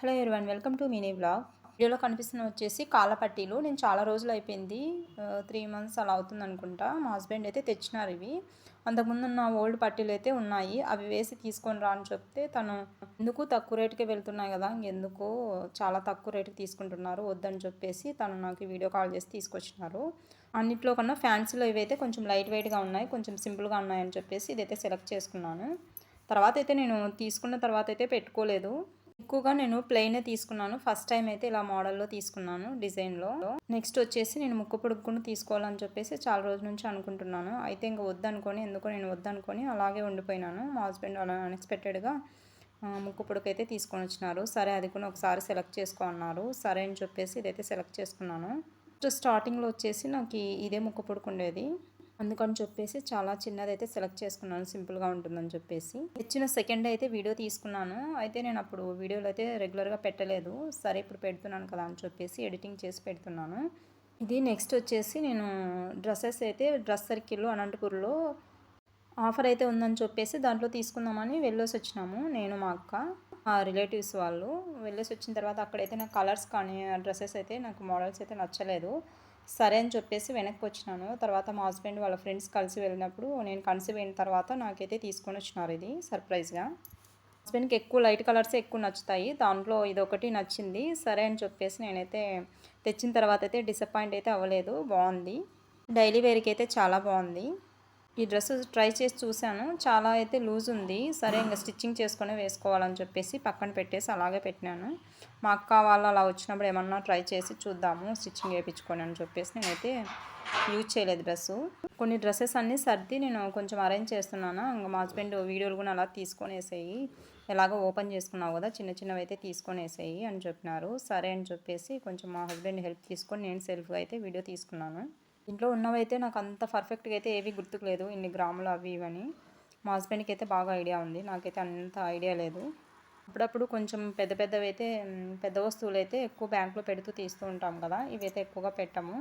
Hello everyone welcome to mini blog వీడియోలో కనిపిస్తున్న వచ్చేసి కాళ్ళ పట్టీలు నేను చాలా రోజులు అయిపోయింది. త్రీ మంత్స్ అలా అవుతుంది అనుకుంటా. మా హస్బెండ్ అయితే తెచ్చినారు ఇవి. అంతకుముందు ఉన్న ఓల్డ్ పట్టీలు అయితే ఉన్నాయి. అవి వేసి తీసుకొని రా అని చెప్తే తను ఎందుకు తక్కువ రేటుకే వెళ్తున్నాయి కదా ఎందుకు చాలా తక్కువ రేటుకి తీసుకుంటున్నారు వద్దని చెప్పేసి తను నాకు వీడియో కాల్ చేసి తీసుకొచ్చినారు. అన్నిట్లో కన్నా ఫ్యాన్సీలో ఇవైతే కొంచెం లైట్ వెయిట్గా ఉన్నాయి కొంచెం సింపుల్గా ఉన్నాయని చెప్పేసి ఇదైతే సెలెక్ట్ చేసుకున్నాను. తర్వాత అయితే నేను తీసుకున్న తర్వాత అయితే పెట్టుకోలేదు. ఎక్కువగా నేను ప్లెయినే తీసుకున్నాను. ఫస్ట్ టైం అయితే ఇలా మోడల్లో తీసుకున్నాను డిజైన్లో నెక్స్ట్ వచ్చేసి నేను ముక్కు పొడుక్కుని తీసుకోవాలని చెప్పేసి చాలా రోజుల నుంచి అనుకుంటున్నాను. అయితే ఇంకా వద్దనుకొని ఎందుకో నేను వద్దనుకొని అలాగే ఉండిపోయినాను. మా హస్బెండ్ అలా అన్ఎక్స్పెక్టెడ్గా ముక్కు పొడుకు అయితే తీసుకొని వచ్చినారు. సరే అది కూడా ఒకసారి సెలెక్ట్ చేసుకో అన్నారు. సరే అని చెప్పేసి ఇదైతే సెలెక్ట్ చేసుకున్నాను. స్టార్టింగ్లో వచ్చేసి నాకు ఇదే ముక్కు పొడుకు ఉండేది. అందుకని చెప్పేసి చాలా చిన్నది అయితే సెలెక్ట్ చేసుకున్నాను. సింపుల్గా ఉంటుందని చెప్పేసి. ఇచ్చిన సెకండ్ అయితే వీడియో తీసుకున్నాను. అయితే నేను అప్పుడు వీడియోలు అయితే రెగ్యులర్గా పెట్టలేదు. సరే ఇప్పుడు పెడుతున్నాను కదా అని చెప్పేసి ఎడిటింగ్ చేసి పెడుతున్నాను. ఇది నెక్స్ట్ వచ్చేసి నేను డ్రెస్సెస్ అయితే డ్రెస్ సర్కిల్లో అనంతపూర్లో ఆఫర్ అయితే ఉందని చెప్పేసి దాంట్లో తీసుకుందామని వెళ్ళేసి వచ్చినాము. నేను మా అక్క ఆ రిలేటివ్స్ వాళ్ళు. వెళ్ళేసి వచ్చిన తర్వాత అక్కడైతే నాకు కలర్స్ కానీ డ్రెస్సెస్ అయితే నాకు మోడల్స్ అయితే నచ్చలేదు. సరే అని చెప్పేసి వెనక్కి వచ్చినాను. తర్వాత మా హస్బెండ్ వాళ్ళ ఫ్రెండ్స్ కలిసి వెళ్ళినప్పుడు నేను కన్సీవ్ అయిన తర్వాత నాకైతే తీసుకొని వచ్చినారు ఇది సర్ప్రైజ్గా. హస్బెండ్కి ఎక్కువ లైట్ కలర్స్ ఎక్కువ నచ్చుతాయి. దాంట్లో ఇది ఒకటి నచ్చింది. సరే అని చెప్పేసి నేనైతే తెచ్చిన తర్వాత అయితే డిసప్పాయింట్ అయితే అవ్వలేదు. బాగుంది. డైలీ వేర్కి అయితే చాలా బాగుంది. ఈ డ్రెస్ ట్రై చేసి చూశాను. చాలా అయితే లూజ్ ఉంది. సరే ఇంకా స్టిచ్చింగ్ చేసుకొని వేసుకోవాలని చెప్పేసి పక్కన పెట్టేసి అలాగే పెట్టినాను. మా అక్క వాళ్ళు అలా వచ్చినప్పుడు ఏమన్నా ట్రై చేసి చూద్దాము స్టిచ్చింగ్ వేయించుకొని అని చెప్పేసి నేనైతే యూజ్ చేయలేదు డ్రెస్సు. కొన్ని డ్రెస్సెస్ అన్నీ సర్ది నేను కొంచెం అరేంజ్ చేస్తున్నాను. ఇంకా మా హస్బెండ్ వీడియోలు కూడా అలా తీసుకొని వేసేయి ఎలాగో ఓపెన్ చేసుకున్నావు కదా చిన్న చిన్నవి అయితే తీసుకొని వేసేయి అని చెప్పినారు. సరే అని చెప్పేసి కొంచెం మా హస్బెండ్ హెల్ప్ తీసుకొని నేను సెల్ఫ్గా అయితే వీడియో తీసుకున్నాను. ఇంట్లో ఉన్నవైతే నాకు అంత పర్ఫెక్ట్గా అయితే ఏవి గుర్తుకు లేదు ఇన్ని గ్రాములు అవి ఇవని మా హస్బెండ్కి అయితే బాగా ఐడియా ఉంది నాకైతే అంత ఐడియా లేదు. అప్పుడప్పుడు కొంచెం పెద్ద పెద్దవి అయితే పెద్ద వస్తువులు అయితే ఎక్కువ బ్యాంకులో పెడుతూ తీస్తూ ఉంటాం కదా ఇవైతే ఎక్కువగా పెట్టాము.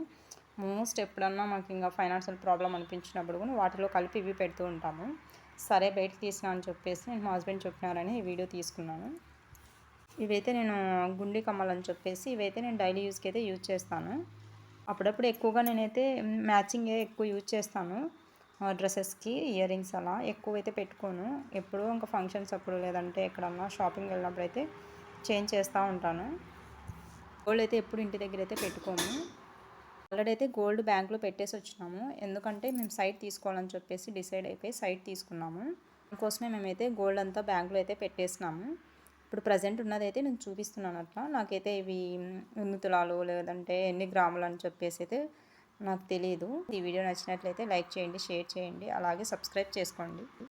మోస్ట్ ఎప్పుడన్నా మాకు ఇంకా ఫైనాన్షియల్ ప్రాబ్లం అనిపించినప్పుడు కూడా వాటిలో కలిపి ఇవి పెడుతూ ఉంటాము. సరే బయటకు తీసిన అని చెప్పేసి నేను మా హస్బెండ్ చెప్పినారని ఈ వీడియో తీసుకున్నాను. ఇవైతే నేను గుండి అని చెప్పేసి ఇవైతే నేను డైలీ యూస్కి అయితే యూజ్ చేస్తాను. అప్పుడప్పుడు ఎక్కువగా నేనైతే మ్యాచింగే ఎక్కువ యూజ్ చేస్తాను. డ్రెస్సెస్కి ఇయర్ రింగ్స్ అలా ఎక్కువ అయితే పెట్టుకోను. ఎప్పుడూ ఇంకా ఫంక్షన్స్ అప్పుడు లేదంటే ఎక్కడన్నా షాపింగ్ వెళ్ళినప్పుడు అయితే చేంజ్ చేస్తూ ఉంటాను. గోల్డ్ అయితే ఎప్పుడు ఇంటి దగ్గర అయితే పెట్టుకోము ఆల్రెడీ అయితే గోల్డ్ బ్యాంక్లో పెట్టేసి వచ్చినాము. ఎందుకంటే మేము సైట్ తీసుకోవాలని చెప్పేసి డిసైడ్ అయిపోయి సైట్ తీసుకున్నాము. అందుకోసమే మేమైతే గోల్డ్ అంతా బ్యాంక్లో అయితే పెట్టేసినాము. ఇప్పుడు ప్రజెంట్ ఉన్నదైతే నేను చూపిస్తున్నాను అట్లా నాకైతే ఇవి ఎన్ని తులాలు లేదంటే ఎన్ని గ్రాములు అని చెప్పేసి అయితే నాకు తెలియదు ఈ వీడియో నచ్చినట్లయితే లైక్ చేయండి షేర్ చేయండి అలాగే సబ్స్క్రైబ్ చేసుకోండి.